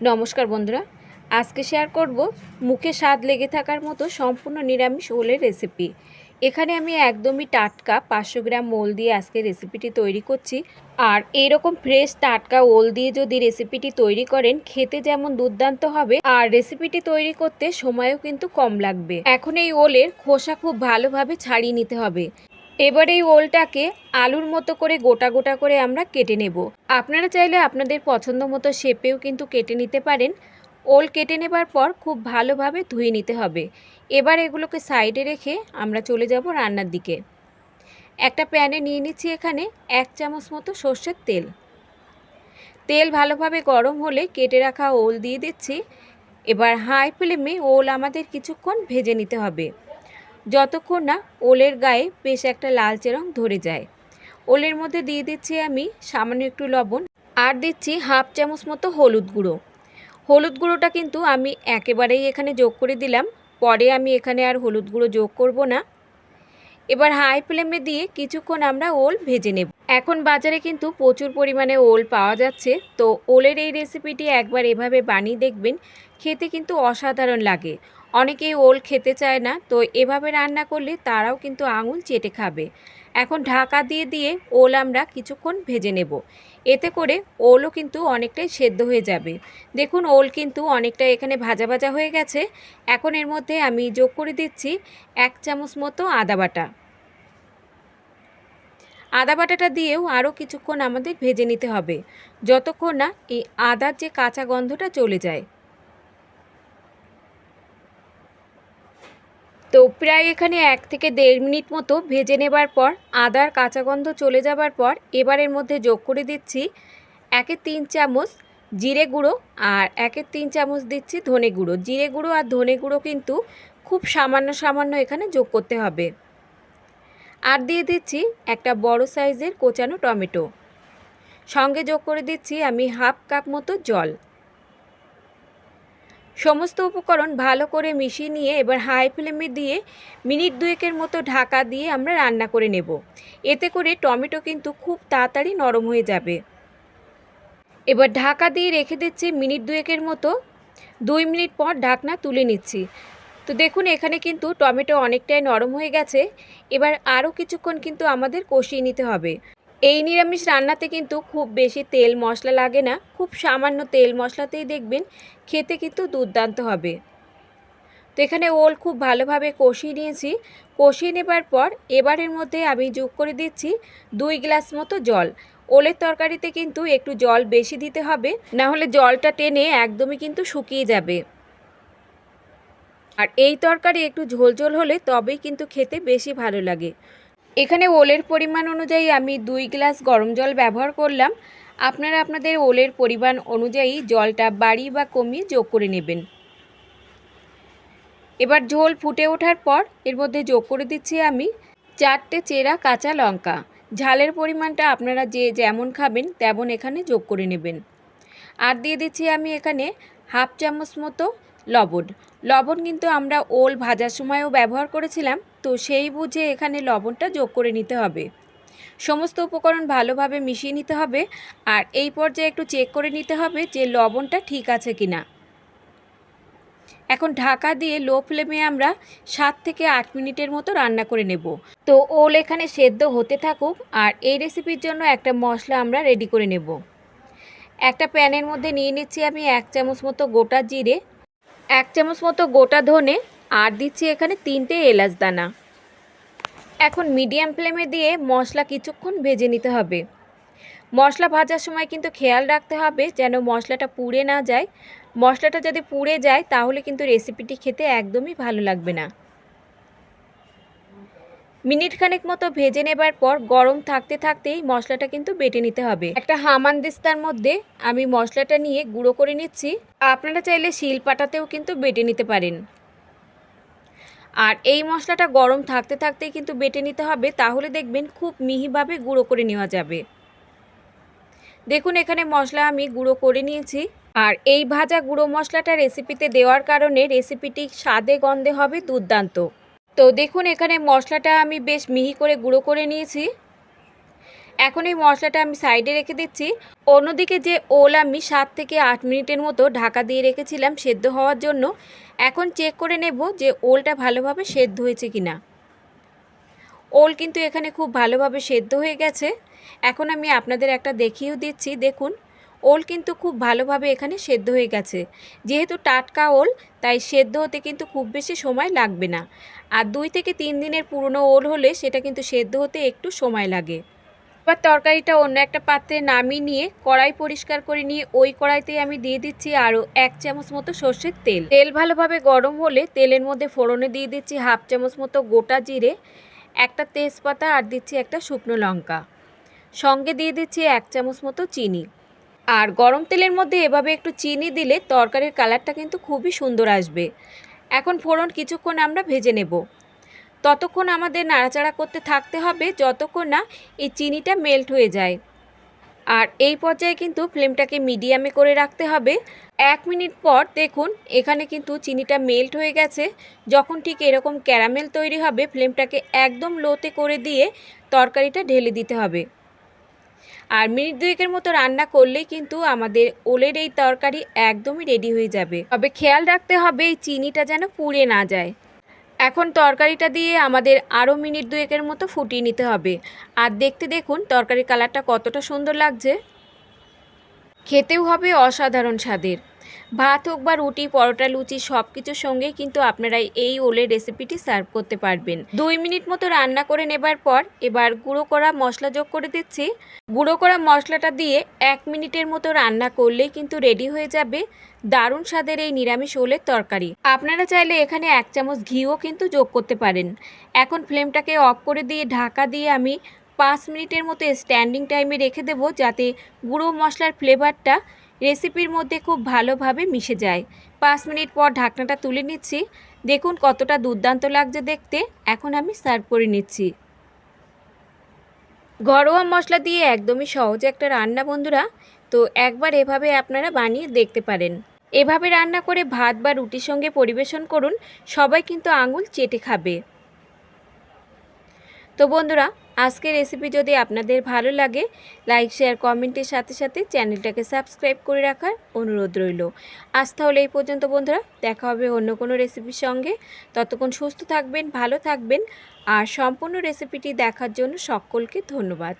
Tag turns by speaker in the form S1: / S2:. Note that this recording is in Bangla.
S1: নমস্কার বন্ধুরা। আজকে শেয়ার করব মুখে স্বাদ লেগে থাকার মতো সম্পূর্ণ নিরামিষ ওলের রেসিপি এখানে আমি একদমই টাটকা পাঁচশো গ্রাম ওল দিয়ে আজকে রেসিপিটি তৈরি করছি। আর এইরকম ফ্রেশ টাটকা ওল দিয়ে যদি রেসিপিটি তৈরি করেন, খেতে যেমন দুর্দান্ত হবে, আর রেসিপিটি তৈরি করতে সময়ও কিন্তু কম লাগবে। এখন এই ওলের খোসা খুব ভালোভাবে ছাড়িয়ে নিতে হবে। এবার এই ওলটাকে আলুর মতো করে গোটা গোটা করে আমরা কেটে নেব। আপনারা চাইলে আপনাদের পছন্দ মতো শেপেও কিন্তু কেটে নিতে পারেন। ওল কেটে নেবার পর খুব ভালোভাবে ধুয়ে নিতে হবে। এবার এগুলোকে সাইডে রেখে আমরা চলে যাব রান্নার দিকে। একটা প্যানে নিয়ে নিচ্ছি এখানে এক চামচ মতো সর্ষের তেল। তেল ভালোভাবে গরম হলে কেটে রাখা ওল দিয়ে দিচ্ছি। এবার হাই ফ্লেমে ওল আমাদের কিছুক্ষণ ভেজে নিতে হবে। যতক্ষণ না ওলের গায়ে বেশ একটা লালচে রং ধরে যায়। ওলের মধ্যে দিয়ে দিচ্ছি আমি সামান্য একটু লবণ আর দিচ্ছি হাফ চামচ মতো হলুদ গুঁড়ো। হলুদ গুঁড়োটা কিন্তু আমি একেবারেই এখানে যোগ করে দিলাম। পরে আমি এখানে আর হলুদ গুঁড়ো যোগ করব না। এবার হাই ফ্লেমে দিয়ে কিছুক্ষণ আমরা ওল ভেজে নেব। এখন বাজারে কিন্তু প্রচুর পরিমাণে ওল পাওয়া যাচ্ছে। তো ওলের এই রেসিপিটি একবার এভাবে বানিয়ে দেখবেন, খেতে কিন্তু অসাধারণ লাগে। অনেকেই ওল খেতে চায় না, তো এভাবে রান্না করলে তারাও কিন্তু আঙুল চেটে খাবে। এখন ঢাকা দিয়ে দিয়ে ওল আমরা কিছুক্ষণ ভেজে নেব। এতে করে ওলও কিন্তু অনেকটাই সেদ্ধ হয়ে যাবে। দেখুন, ওল কিন্তু অনেকটা এখানে ভাজা ভাজা হয়ে গেছে। এখন এর মধ্যে আমি যোগ করে দিচ্ছি এক চামচ মতো আদা বাটা। আদা বাটাটা দিয়েও আরও কিছুক্ষণ আমাদের ভেজে নিতে হবে। যতক্ষণ না এই আদার যে কাঁচা গন্ধটা চলে যায়। তো প্রায় এখানে এক থেকে দেড় মিনিট মতো ভেজে নেবার পর, আদার কাঁচা গন্ধ চলে যাবার পর এবারের মধ্যে যোগ করে দিচ্ছি একে তিন চামচ জিরে গুঁড়ো আর একের তিন চামচ দিচ্ছি ধনে গুঁড়ো। জিরে গুঁড়ো আর ধনে গুঁড়ো কিন্তু খুব সামান্য সামান্য এখানে যোগ করতে হবে। আর দিয়ে দিচ্ছি একটা বড় সাইজের কোচানো টমেটো। সঙ্গে যোগ করে দিচ্ছি আমি হাফ কাপ মতো জল। সমস্ত উপকরণ ভালো করে মিশিয়ে নিয়ে এবার হাই ফ্লেমে দিয়ে মিনিট দুয়েকের মতো ঢাকা দিয়ে আমরা রান্না করে নেব। এতে করে টমেটো কিন্তু খুব তাড়াতাড়ি নরম হয়ে যাবে। এবার ঢাকা দিয়ে রেখে দিচ্ছি মিনিট দুয়েকের মতো। দুই মিনিট পর ঢাকনা তুলে নিচ্ছি। তো দেখুন, এখানে কিন্তু টমেটো অনেকটাই নরম হয়ে গেছে। এবার আরও কিছুক্ষণ কিন্তু আমাদের কষিয়ে নিতে হবে। এই নিরামিষ রান্নাতে কিন্তু খুব বেশি তেল মশলা লাগে না। খুব সামান্য তেল মশলাতেই দেখবেন খেতে কিন্তু দুর্দান্ত হবে। তো এখানে ওল খুব ভালোভাবে কষিয়ে নিয়েছি। কষিয়ে নেবার পর এবারের মধ্যে আমি যোগ করে দিচ্ছি দুই গ্লাস মতো জল। ওলের তরকারিতে কিন্তু একটু জল বেশি দিতে হবে, না হলে জলটা টেনে একদমই কিন্তু শুকিয়ে যাবে। আর এই তরকারি একটু ঝোলঝোল হলে তবেই কিন্তু খেতে বেশি ভালো লাগে। এখানে ওলের পরিমাণ অনুযায়ী আমি দুই গ্লাস গরম জল ব্যবহার করলাম। আপনারা আপনাদের ওলের পরিমাণ অনুযায়ী জলটা বাড়ি বা কমিয়ে যোগ করে নেবেন। এবার ঝোল ফুটে ওঠার পর এর মধ্যে যোগ করে দিচ্ছি আমি চারটে চেরা কাঁচা লঙ্কা। ঝালের পরিমাণটা আপনারা যে যেমন খাবেন তেমন এখানে যোগ করে নেবেন। আর দিয়ে দিচ্ছি আমি এখানে হাফ চামচ মতো লবণ। লবণ কিন্তু আমরা ওল ভাজার সময়ও ব্যবহার করেছিলাম, তো সেই বুঝে এখানে লবণটা যোগ করে নিতে হবে। সমস্ত উপকরণ ভালোভাবে মিশিয়ে নিতে হবে, আর এই পর্যায়ে একটু চেক করে নিতে হবে যে লবণটা ঠিক আছে কি না এখন ঢাকা দিয়ে লো ফ্লেমে আমরা সাত থেকে আট মিনিটের মতো রান্না করে নেব। তো ওল এখানে সেদ্ধ হতে থাকুক, আর এই রেসিপির জন্য একটা মশলা আমরা রেডি করে নেব। একটা প্যানের মধ্যে নিয়ে নিচ্ছি আমি এক চামচ মতো গোটা জিরে এক চামচ মতো গোটা ধনে আর দিচ্ছি এখানে তিনটে এলাচ দানা। এখন মিডিয়াম ফ্লেমে দিয়ে মশলা কিছুক্ষণ ভেজে নিতে হবে। মশলা ভাজার সময় কিন্তু খেয়াল রাখতে হবে যেন মশলাটা পুড়ে না যায়। মশলাটা যদি পুড়ে যায় তাহলে কিন্তু রেসিপিটি খেতে একদমই ভালো লাগবে না। মিনিট খানেক মতো ভেজে নেবার পর গরম থাকতে থাকতেই মশলাটা কিন্তু বেটে নিতে হবে। একটা হামানদিস্তার মধ্যে আমি মশলাটা নিয়ে গুঁড়ো করে নিচ্ছি। আপনারা চাইলে শিল পাটাতেও কিন্তু বেটে নিতে পারেন। আর এই মশলাটা গরম থাকতে থাকতেই কিন্তু বেটে নিতে হবে, তাহলে দেখবেন খুব মিহিভাবে গুঁড়ো করে নেওয়া যাবে। দেখুন, এখানে মশলা আমি গুঁড়ো করে নিয়েছি। আর এই ভাজা গুঁড়ো মশলাটা রেসিপিতে দেওয়ার কারণে রেসিপিটি স্বাদে গন্ধে হবে দুর্দান্ত। তো দেখুন, এখানে মশলাটা আমি বেশ মিহি করে গুঁড়ো করে নিয়েছি। এখন এই মশলাটা আমি সাইডে রেখে দিচ্ছি। অন্যদিকে যে ওল আমি সাত থেকে আট মিনিটের মতো ঢাকা দিয়ে রেখেছিলাম সেদ্ধ হওয়ার জন্য, এখন চেক করে নেব যে ওলটা ভালোভাবে সেদ্ধ হয়েছে কিনা। ওল কিন্তু এখানে খুব ভালোভাবে সেদ্ধ হয়ে গেছে। এখন আমি আপনাদের একটা দেখিয়েও দিচ্ছি, দেখুন। ওল কিন্তু খুব ভালোভাবে এখানে সেদ্ধ হয়ে গেছে। যেহেতু টাটকা ওল, তাই সেদ্ধ হতে কিন্তু খুব বেশি সময় লাগবে না। আর দুই থেকে তিন দিনের পুরনো ওল হলে সেটা কিন্তু সেদ্ধ হতে একটু সময় লাগে। এবার তরকারিটা অন্য একটা পাত্রে নামিয়ে নিয়ে কড়াই পরিষ্কার করে নিয়ে ওই কড়াইতে আমি দিয়ে দিচ্ছি আরও এক চামচ মতো সর্ষের তেল। তেল ভালোভাবে গরম হলে তেলের মধ্যে ফোড়নে দিয়ে দিচ্ছি হাফ চামচ মতো গোটা জিরে, একটা তেজপাতা আর দিচ্ছি একটা শুকনো লঙ্কা। সঙ্গে দিয়ে দিচ্ছি এক চামচ মতো চিনি। আর গরম তেলের মধ্যে এভাবে একটু চিনি দিলে তরকারির কালারটা কিন্তু খুবই সুন্দর আসবে। এখন ফোড়ন কিছুক্ষণ আমরা ভেজে নেব। ততক্ষণ আমাদের নাড়াচাড়া করতে থাকতে হবে যতক্ষণ না এই চিনিটা মেল্ট হয়ে যায়। আর এই পর্যায়ে কিন্তু ফ্লেমটাকে মিডিয়ামে করে রাখতে হবে। এক মিনিট পর দেখুন এখানে কিন্তু চিনিটা মেল্ট হয়ে গেছে। যখন ঠিক এরকম ক্যারামেল তৈরি হবে, ফ্লেমটাকে একদম লোতে করে দিয়ে তরকারিটা ঢেলে দিতে হবে। আর মিনিট দুয়েকের মতো রান্না করলেই কিন্তু আমাদের ওলের এই তরকারি একদমই রেডি হয়ে যাবে। তবে খেয়াল রাখতে হবে এই চিনিটা যেন পুড়ে না যায়। এখন তরকারিটা দিয়ে আমাদের আরও মিনিট দুয়েকের মতো ফুটিয়ে নিতে হবে। আর দেখতে দেখুন তরকারির কালারটা কতটা সুন্দর লাগছে। খেতেও হবে অসাধারণ স্বাদের। ভাত হোক বা রুটি, পরোটা, লুচি সব কিছুর সঙ্গে কিন্তু আপনারা এই ওলের রেসিপিটি সার্ভ করতে পারবেন। দুই মিনিট মতো রান্না করে নেবার পর এবার গুঁড়ো করা মশলা যোগ করে দিচ্ছি। গুঁড়ো করা মশলাটা দিয়ে এক মিনিটের মতো রান্না করলেই কিন্তু রেডি হয়ে যাবে দারুণ স্বাদের এই নিরামিষ ওলের তরকারি। আপনারা চাইলে এখানে এক চামচ ঘিও কিন্তু যোগ করতে পারেন। এখন ফ্লেমটাকে অফ করে দিয়ে ঢাকা দিয়ে আমি পাঁচ মিনিটের মতো স্ট্যান্ডিং টাইমে রেখে দেবো যাতে গুঁড়ো মশলার ফ্লেভারটা রেসিপির মধ্যে খুব ভালোভাবে মিশে যায়। পাঁচ মিনিট পর ঢাকনাটা তুলে নিচ্ছি। দেখুন কতটা দুর্দান্ত লাগছে দেখতে। এখন আমি সার্ভ করে নিচ্ছি। ঘরোয়া মশলা দিয়ে একদমই সহজ একটা রান্না বন্ধুরা। তো একবার এভাবে আপনারা বানিয়ে দেখতে পারেন। এভাবে রান্না করে ভাত বা রুটির সঙ্গে পরিবেশন করুন। সবাই কিন্তু আঙুল চেটে খাবে। তো বন্ধুরা, আজকের রেসিপি যদি আপনাদের ভালো লাগে লাইক শেয়ার কমেন্টের সাথে সাথে চ্যানেলটাকে সাবস্ক্রাইব করে রাখার অনুরোধ রইল। আজ তাহলে এই পর্যন্ত বন্ধুরা, দেখা হবে অন্য কোনো রেসিপির সঙ্গে। ততক্ষণ সুস্থ থাকবেন, ভালো থাকবেন, আর সম্পূর্ণ রেসিপিটি দেখার জন্য সকলকে ধন্যবাদ।